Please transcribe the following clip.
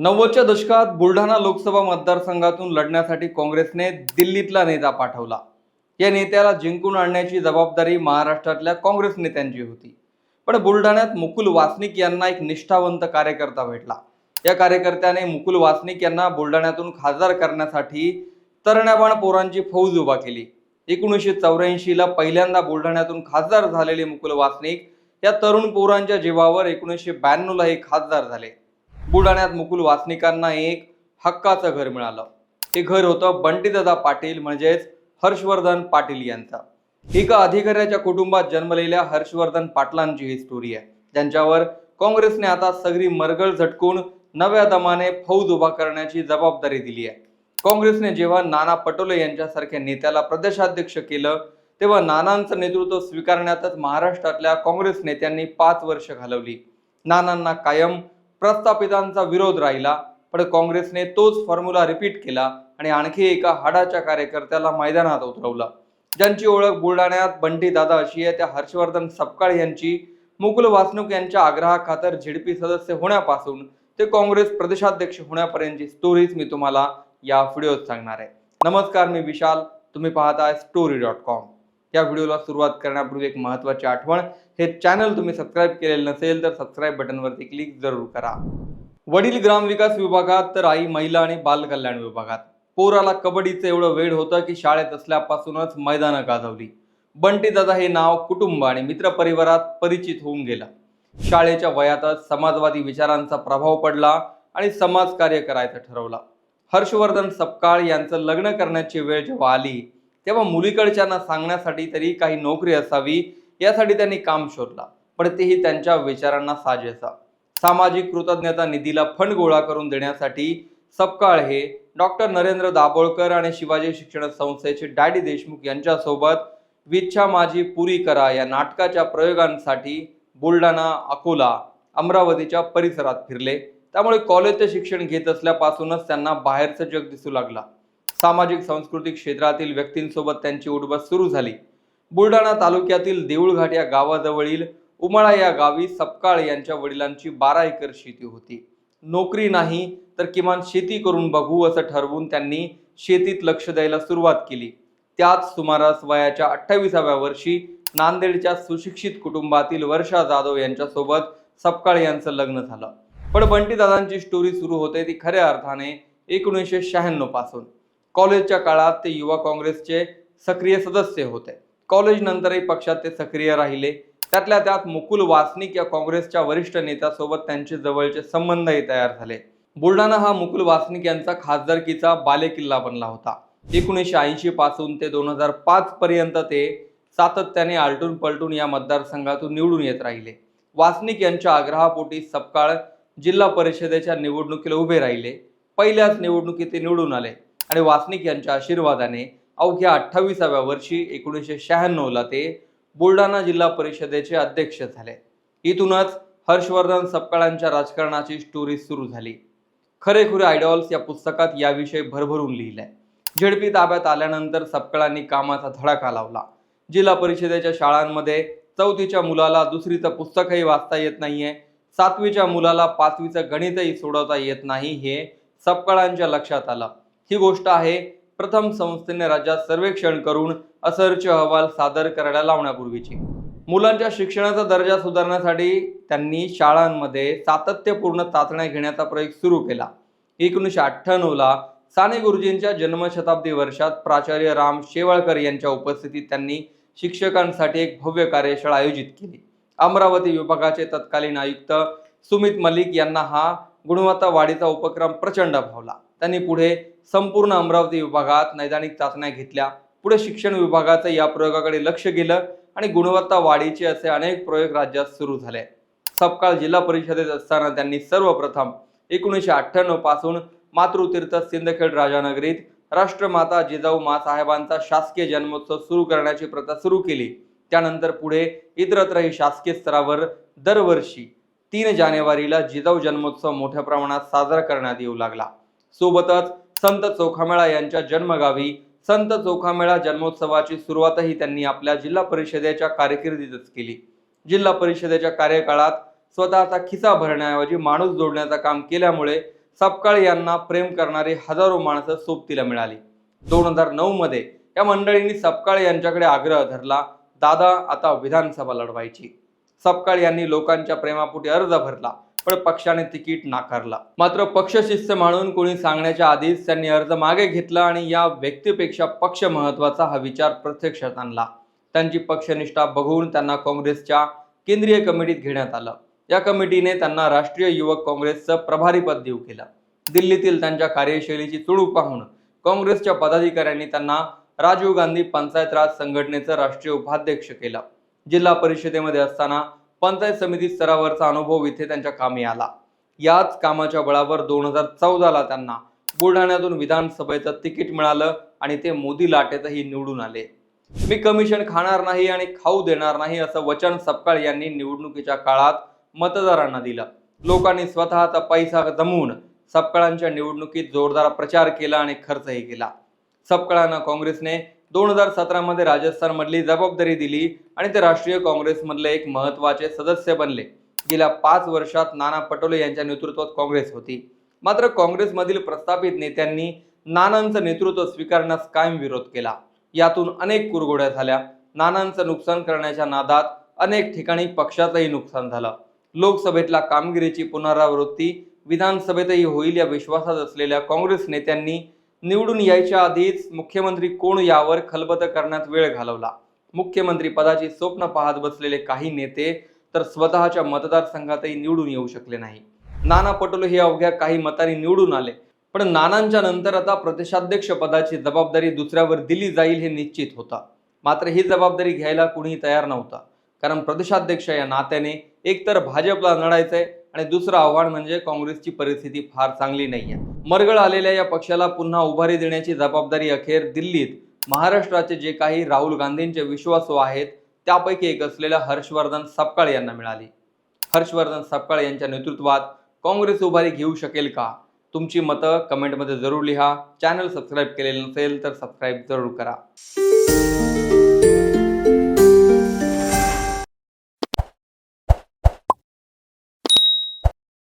नव्वदच्या दशकात बुलढाणा लोकसभा मतदारसंघातून लढण्यासाठी काँग्रेसने दिल्लीतला नेता पाठवला. या नेत्याला जिंकून आणण्याची जबाबदारी महाराष्ट्रातल्या काँग्रेस नेत्यांची होती. पण बुलढाण्यात मुकुल वासनिक यांना एक निष्ठावंत कार्यकर्ता भेटला. या कार्यकर्त्याने मुकुल वासनिक यांना बुलढाण्यातून खासदार करण्यासाठी तरण्याबाण पोरांची फौज उभा केली. एकोणीसशे चौऱ्याऐंशीला पहिल्यांदा बुलढाण्यातून खासदार झालेले मुकुल वासनिक या तरुण पोरांच्या जीवावर एकोणीसशे ब्याण्णवला हे खासदार झाले. बुलढाण्यात मुकुल वासनिकांना एक हक्काचं घर मिळालं. हे घर होतं बंटीदादा पाटील म्हणजेच हर्षवर्धन पाटील यांचा. एका अधिकाऱ्याच्या कुटुंबात जन्मलेल्या हर्षवर्धन पाटलांची ही स्टोरी आहे. ज्यांच्यावर काँग्रेसने आता सगळी मरगळ झटकून नव्या दमाने फौज उभा करण्याची जबाबदारी दिली आहे. काँग्रेसने जेव्हा नाना पटोले यांच्यासारख्या नेत्याला प्रदेशाध्यक्ष केलं तेव्हा नानांचं नेतृत्व स्वीकारण्यातच महाराष्ट्रातल्या काँग्रेस नेत्यांनी पाच वर्ष घालवली. नानांना कायम प्रस्थापितांचा विरोध राहिला पण काँग्रेसने तोच फॉर्म्युला रिपीट केला आणि आणखी एका हाडाच्या कार्यकर्त्याला मैदानात उतरवला. ज्यांची ओळख बुलढाण्यात बंटी दादा अशी आहे त्या हर्षवर्धन सपकाळ यांची मुकुल वासनुक यांच्या आग्रहाखातर झेडपी सदस्य होण्यापासून ते काँग्रेस प्रदेशाध्यक्ष होण्यापर्यंतची स्टोरीज मी तुम्हाला या व्हिडिओत सांगणार आहे. नमस्कार मी विशाल. तुम्ही पाहताय स्टोरी डॉट कॉम या व्हिडिओला सुरुवात करण्यापूर्वी एक महत्त्वाची आठवण. हे चॅनल तुम्ही सबस्क्राईब केलेलं नसेल तर सबस्क्राईब बटनवरती क्लिक जरूर करा. वडील ग्रामविकास विभागात तर आई महिला आणि बालकल्याण विभागात. पोराला कबड्डीचं एवढं वेळ होतं की शाळेत असल्यापासूनच मैदानं गाजवली. बंटी दादा हे नाव कुटुंब आणि मित्रपरिवारात परिचित होऊन गेलं. शाळेच्या वयातच समाजवादी विचारांचा प्रभाव पडला आणि समाजकार्य करायचं ठरवलं. हर्षवर्धन सपकाळ यांचं लग्न करण्याची वेळ जेव्हा आली तेव्हा मुलीकडच्यांना सांगण्यासाठी तरी काही नोकरी असावी यासाठी त्यांनी काम शोधला. पण तेही त्यांच्या विचारांना साजेसा. सामाजिक कृतज्ञता निधीला फंड गोळा करून देण्यासाठी सपकाळ हे डॉक्टर नरेंद्र दाभोळकर आणि शिवाजी शिक्षण संस्थेचे डॅडी देशमुख यांच्यासोबत विच्छा माझी पुरी करा या नाटकाच्या प्रयोगांसाठी बुलढाणा अकोला अमरावतीच्या परिसरात फिरले. त्यामुळे कॉलेजचे शिक्षण घेत असल्यापासूनच त्यांना बाहेरचं जग दिसू लागला. सामाजिक सांस्कृतिक क्षेत्रातील व्यक्तींसोबत त्यांची उठबस सुरू झाली. बुलढाणा तालुक्यातील देऊळघाट या गावाजवळील उमाळा या गावी सपकाळ यांच्या वडिलांची बारा एकर शेती होती. नोकरी नाही तर किमान शेती करून बघू असं ठरवून त्यांनी शेतीत लक्ष द्यायला सुरुवात केली. त्याच सुमारास वयाच्या अठ्ठावीसाव्या वर्षी नांदेडच्या सुशिक्षित कुटुंबातील वर्षा जाधव यांच्यासोबत सपकाळ यांचं लग्न झालं. पण बंटीदादांची स्टोरी सुरू होते ती खऱ्या अर्थाने एकोणीसशे शहाण्णवपासून. कॉलेजच्या काळात ते युवा काँग्रेसचे सक्रिय सदस्य होते. कॉलेजनंतरही पक्षात ते सक्रिय राहिले. त्यातल्या त्यात मुकुल वासनिक या काँग्रेसच्या वरिष्ठ नेत्यासोबत त्यांचे जवळचे संबंधही तयार झाले. बुलढाणा हा मुकुल वासनिक यांचा खासदारकीचा बालेकिल्ला बनला होता. एकोणीसशे ऐंशी पासून ते दोन हजार पाच पर्यंत ते सातत्याने आलटून पलटून या मतदारसंघातून निवडून येत राहिले. वासनिक यांच्या आग्रहापोटी सपकाळ जिल्हा परिषदेच्या निवडणुकीला उभे राहिले. पहिल्याच निवडणुकीत ते निवडून आले. आणि वासनिक यांच्या आशीर्वादाने अवघ्या अठ्ठावीसाव्या वर्षी एकोणीसशे शहाण्णवला ते बुलढाणा जिल्हा परिषदेचे अध्यक्ष झाले. इथूनच हर्षवर्धन सपकाळांच्या राजकारणाची स्टोरी सुरू झाली. खरेखुरे आयडॉल्स या पुस्तकात याविषयी भरभरून लिहिलंय. झेडपी ताब्यात आल्यानंतर सपकाळांनी कामाचा धडाका लावला. जिल्हा परिषदेच्या शाळांमध्ये चौथीच्या मुलाला दुसरीचं पुस्तकही वाचता येत नाहीये. सातवीच्या मुलाला पाचवीचं गणितही सोडवता येत नाही हे सपकाळांच्या लक्षात आलं. ही गोष्ट आहे. प्रथम संस्थेने राज्यात सर्वेक्षण करून असर्च अहवाल सादर करायला लावण्यापूर्वीची. मुलांच्या शिक्षणाचा दर्जा सुधारण्यासाठी त्यांनी शाळांमध्ये सातत्यपूर्ण चाचण्या घेण्याचा प्रयोग सुरू केला. एकोणीसशे अठ्ठ्याण्णवला साने गुरुजींच्या जन्मशताब्दी वर्षात प्राचार्य राम शेवाळकर यांच्या उपस्थितीत त्यांनी शिक्षकांसाठी एक भव्य कार्यशाळा आयोजित केली. अमरावती विभागाचे तत्कालीन आयुक्त सुमित मलिक यांना हा गुणवत्ता वाढीचा उपक्रम प्रचंड भावला. त्यांनी पुढे संपूर्ण अमरावती विभागात नैदानिक चाचण्या घेतल्या. पुढे शिक्षण विभागाचं या प्रयोगाकडे लक्ष गेलं आणि गुणवत्ता वाढीचे असे अनेक प्रयोग राज्यात सुरू झाले. सपकाळ जिल्हा परिषदेत असताना त्यांनी सर्वप्रथम एकोणीसशे अठ्ठ्याण्णवपासून मातृतीर्थ सिंदखेड राजानगरीत राष्ट्रमाता जिजाऊ मासाहेबांचा शासकीय जन्मोत्सव सुरू करण्याची प्रथा सुरू केली. त्यानंतर पुढे इतरत्रही शासकीय स्तरावर दरवर्षी तीन जानेवारीला जिजाऊ जन्मोत्सव मोठ्या प्रमाणात साजरा करण्यात येऊ लागला. सोबतच संत चोखामेळा यांच्या जन्मगावी संत चोखामेळा जन्मोत्सवाची सुरुवातही त्यांनी आपल्या जिल्हा परिषदेच्या कारकिर्दीतच केली. जिल्हा परिषदेच्या कार्यकाळात स्वतःचा खिसा भरण्याऐवजी माणूस जोडण्याचं काम केल्यामुळे सपकाळ यांना प्रेम करणारी हजारो माणसं सोबतीला मिळाली. दोन हजार नऊ मध्ये या मंडळींनी सपकाळ यांच्याकडे आग्रह धरला दादा आता विधानसभा लढवायची. सपकाळ यांनी लोकांच्या प्रेमापोटी अर्ज भरला. पण पक्षाने तिकीट नाकारला. मात्र पक्षशिस्त म्हणून कोणी सांगण्याच्या आधीच त्यांनी अर्ज मागे घेतला आणि या व्यक्तीपेक्षा पक्ष महत्त्वाचा हा विचार प्रत्यक्षात आणला. त्यांची पक्षनिष्ठा बघून त्यांना काँग्रेसच्या केंद्रीय कमिटीत घेण्यात आलं. या कमिटीने त्यांना राष्ट्रीय युवक काँग्रेसचं प्रभारीपद देऊ केलं. दिल्लीतील त्यांच्या कार्यशैलीची तुडूक पाहून काँग्रेसच्या पदाधिकाऱ्यांनी त्यांना राजीव गांधी पंचायत राज संघटनेचं राष्ट्रीय उपाध्यक्ष केलं. जिल्हा परिषदेमध्ये असताना पंचायत समिती स्तरावरचा अनुभव इथे त्यांच्या कामी आला. याच कामाच्या बळावर दोन हजार चौदाला त्यांना बुलढाण्यातून विधानसभेचं तिकीट मिळालं आणि ते मोदी लाटेतही निवडून आले. मी कमिशन खाणार नाही आणि खाऊ देणार नाही असं वचन सपकाळ यांनी निवडणुकीच्या काळात मतदारांना दिलं. लोकांनी स्वतःचा पैसा जमवून सपकाळांच्या निवडणुकीत जोरदार प्रचार केला आणि खर्चही केला. सपकाळांना काँग्रेसने दोन हजार सतरामध्ये राजस्थानमधली जबाबदारी दिली आणि ते राष्ट्रीय काँग्रेसमधले एक महत्त्वाचे सदस्य बनले. गेल्या पाच वर्षात नाना पटोले यांच्या नेतृत्वात काँग्रेस होती. मात्र काँग्रेसमधील प्रस्थापित नेत्यांनी नानांचं नेतृत्व स्वीकारण्यास कायम विरोध केला. यातून अनेक कुरघोड्या झाल्या. नानांचं नुकसान करण्याच्या नादात अनेक ठिकाणी पक्षाचंही नुकसान झालं. लोकसभेतला कामगिरीची पुनरावृत्ती विधानसभेतही होईल या विश्वासात असलेल्या काँग्रेस नेत्यांनी निवडून यायच्या आधीच मुख्यमंत्री कोण यावर खलबत करण्यात वेळ घालवला? मुख्यमंत्री पदाची स्वप्न पाहत बसलेले काही नेते तर स्वतःच्या मतदारसंघातही निवडून येऊ शकले नाही. नाना पटोले हे अवघ्या काही मतांनी निवडून आले. पण नानांच्या नंतर आता प्रदेशाध्यक्ष पदाची जबाबदारी दुसऱ्यावर दिली जाईल हे निश्चित होता. मात्र ही जबाबदारी घ्यायला कुणीही तयार नव्हता. कारण प्रदेशाध्यक्ष या नात्याने एकतर भाजपला लढायचंय आणि दुसरं आव्हान म्हणजे काँग्रेसची परिस्थिती फार चांगली नाहीये. मरगळ आलेल्या या पक्षाला पुन्हा उभारी देण्याची जबाबदारी अखेर दिल्लीत. महाराष्ट्राचे जे काही राहुल गांधींचे विश्वासू आहेत त्यापैकी एक असलेल्या हर्षवर्धन सपकाळ यांना मिळाली. हर्षवर्धन सपकाळ यांच्या नेतृत्वात काँग्रेस उभारी घेऊ शकेल का? तुमची मतं कमेंटमध्ये जरूर लिहा. चॅनल सबस्क्राईब केलेलं नसेल तर सबस्क्राईब जरूर करा.